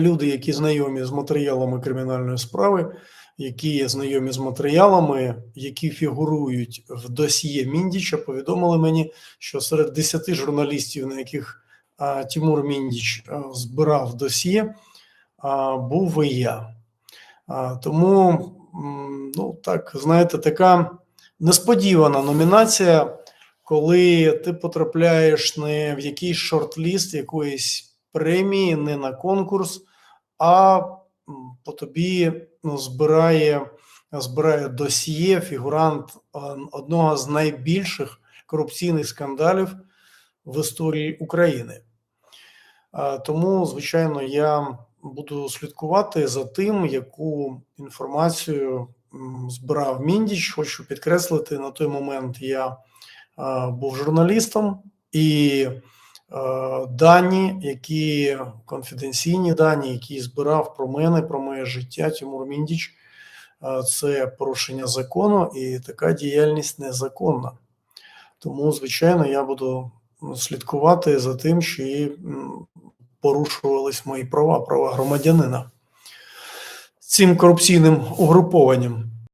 люди, які знайомі з матеріалами кримінальної справи, які є знайомі з матеріалами, які фігурують в досьє Міндіча, повідомили мені, що серед 10 журналістів, на яких а, Тимур Міндіч а, збирав досьє, а, був і я. А, тому, ну так, знаєте, така несподівана номінація, коли ти потрапляєш не в якийсь шорт-ліст якоїсь премії, не на конкурс, а по тобі ну, збирає, збирає досьє фігурант е, одного з найбільших корупційних скандалів в історії України. Тому, звичайно, я буду слідкувати за тим, яку інформацію збирав Міндіч. Хочу підкреслити, на той момент я був журналістом і е, дані, які конфіденційні дані, які збирав про мене, про моє життя, Тимур Міндіч, е, це порушення закону, і така діяльність незаконна. Тому, звичайно, я буду слідкувати за тим, чи порушувались мої права, права громадянина цим корупційним угрупованням.